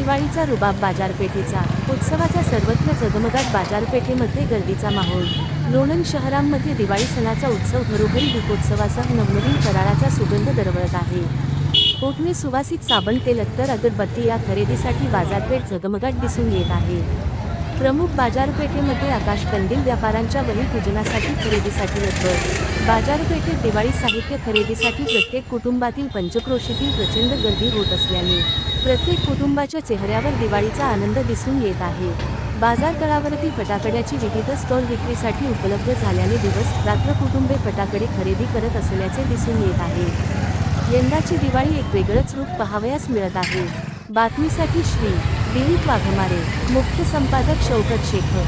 दिवाळीचा रुबाब बाजारपेठेचा. उत्सवाचा सर्वत्र जगमगाट बाजारपेठेमध्ये गर्दीचा माहोल. लोणंद शहरांमध्ये दिवाळी सणाचा उत्सव घरोघरी दीपोत्सवासह नवनवीन फराळाचा सुगंध दरवळत आहे. कोकणी सुवासिक साबण तेल अत्तर अगरबत्ती या खरेदीसाठी बाजारपेठ जगमगाट दिसून येत आहे. प्रमुख बाजारपेठेमध्ये आकाश कंदील व्यापाऱ्यांच्या वही पूजनासाठी खरेदीसाठी लगबग बाजारपेठेत दिवाळी साहित्य खरेदीसाठी प्रत्येक कुटुंबातील पंचक्रोशीतील प्रचंड गर्दी होत असल्याने प्रत्येक कुटुंबाच्या चेहऱ्यावर दिवाळीचा आनंद दिसून येत आहे. बाजार तळावरती फटाकड्याची विविध स्टॉल विक्रीसाठी उपलब्ध झाल्याने दिवस रात्र कुटुंबे फटाकडे खरेदी करत असल्याचे दिसून येत आहे. यंदाची दिवाळी एक वेगळंच रूप पाहावयास मिळत आहे. बातमीसाठी श्री. दिलीप वाघमारे मुख्य संपादक शौकत शेखर.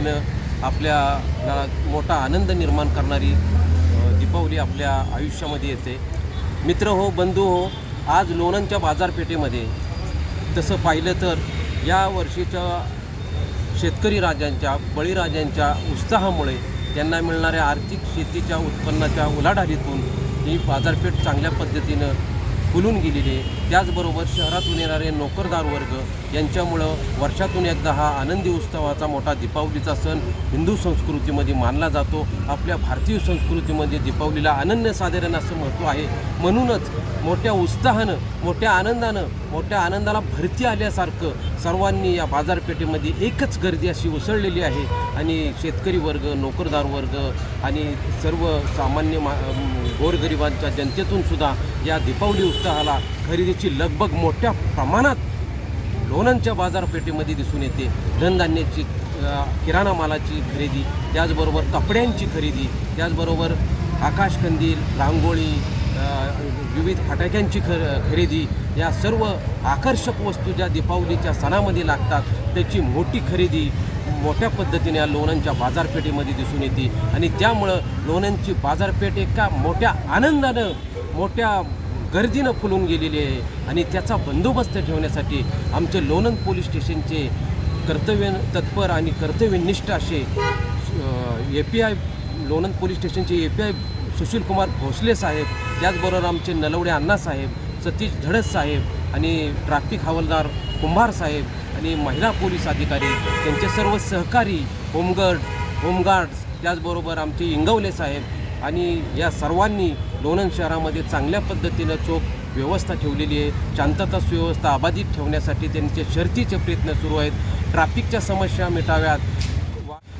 पद्धतीनं आपल्याला मोठा आनंद निर्माण करणारी दीपावली आपल्या आयुष्यामध्ये येते. मित्र हो बंधू हो आज लोणंदच्या बाजारपेठेमध्ये तसं पाहिलं तर या वर्षीच्या शेतकरी राजांच्या बळीराजांच्या उत्साहामुळे त्यांना मिळणाऱ्या आर्थिक शेतीच्या उत्पन्नाच्या उलाढालीतून ही बाजारपेठ चांगल्या पद्धतीनं फुलून गेलेली. आहे त्याचबरोबर शहरातून येणारे नोकरदार वर्ग यांच्यामुळं वर्षातून एकदा हा आनंदी उत्सवाचा मोठा दीपावलीचा सण हिंदू संस्कृतीमध्ये मानला जातो. आपल्या भारतीय संस्कृतीमध्ये दीपावलीला अनन्य साधारण असं महत्त्व आहे. म्हणूनच मोठ्या उत्साहानं मोठ्या आनंदानं मोठ्या आनंदाला भरती आल्यासारखं सर्वांनी या बाजारपेठेमध्ये एकच गर्दी अशी उसळलेली आहे. आणि शेतकरी वर्ग नोकरदार वर्ग आणि सर्व सामान्य मा गोरगरिबांच्या जनतेतून सुद्धा या दीपावली उत्साहाला खरेदीची लगबग मोठ्या प्रमाणात लोणंदच्या बाजारपेठेमध्ये दिसून येते. धनधान्याची किराणा मालाची खरेदी त्याचबरोबर कपड्यांची खरेदी त्याचबरोबर आकाशकंदील रांगोळी विविध फटाक्यांची ख खरेदी या सर्व आकर्षक वस्तू ज्या दीपावलीच्या सणामध्ये लागतात त्याची मोठी खरेदी मोठ्या पद्धतीने या लोणंदच्या बाजारपेठेमध्ये दिसून येते. आणि त्यामुळं लोण्यांची बाजारपेठ एका मोठ्या आनंदानं मोठ्या गर्दीनं फुलून गेलेली आहे. आणि त्याचा बंदोबस्त ठेवण्यासाठी आमचे लोणंद पोलीस स्टेशनचे कर्तव्य तत्पर आणि कर्तव्यनिष्ठ असे A P I Lonand police स्टेशनचे A P I Sushilkumar Bhosle साहेब त्याचबरोबर आमचे नलवडे अण्णासाहेब सतीश धडस साहेब आणि ट्रॅफिक हवालदार कुंभार साहेब आणि महिला पोलीस अधिकारी त्यांचे सर्व सहकारी होमगार्ड होमगार्ड्स त्याचबरोबर आमचे इंगवले साहेब आणि या सर्वांनी लोणंद शहरामध्ये चांगल्या पद्धतीनं चोख व्यवस्था ठेवलेली आहे. शांतता सुव्यवस्था अबाधित ठेवण्यासाठी त्यांचे शर्तीचे प्रयत्न सुरू आहेत. ट्रॅफिकच्या समस्या मिटाव्यात.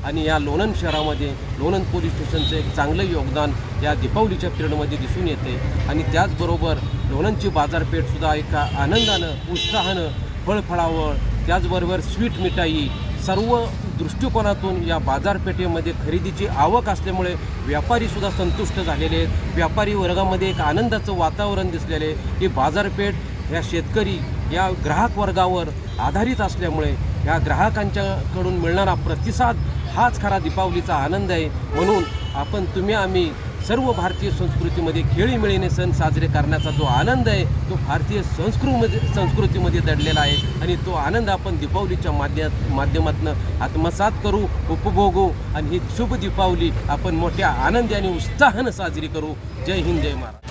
आणि या लोणंद शहरामध्ये लोणंद पोलीस स्टेशनचं एक चांगलं योगदान या दीपावलीच्या पिरियडमध्ये दिसून येते. आणि त्याचबरोबर लोणंदची बाजारपेठसुद्धा एका आनंदानं उत्साहानं फळफळावळ त्याचबरोबर स्वीट मिठाई सर्व दृष्टिकोनातून या बाजारपेठेमध्ये खरेदीची आवक असल्यामुळे व्यापारीसुद्धा संतुष्ट झालेले आहेत. व्यापारी वर्गामध्ये एक आनंदाचं वातावरण दिसलेले आहे की बाजारपेठ ह्या शेतकरी या ग्राहक वर्गावर आधारित असल्यामुळे या ग्राहकांच्याकडून मिळणारा प्रतिसाद हाच खरा दीपावलीचा आनंद आहे. म्हणून आपण तुम्ही आम्ही सर्व भारतीय संस्कृतीमध्ये खेळीमेळीने सण साजरे करण्याचा जो आनंद आहे तो भारतीय संस्कृतीमध्ये संस्कृतीमध्ये दडलेला आहे. आणि तो आनंद आपण दीपावलीच्या माध्यम माध्यमातून आत्मसात करू उपभोगू आणि ही शुभ दीपावली आपण मोठ्या आनंदी आणि उत्साहानं साजरी करू. जय हिंद जय महाराज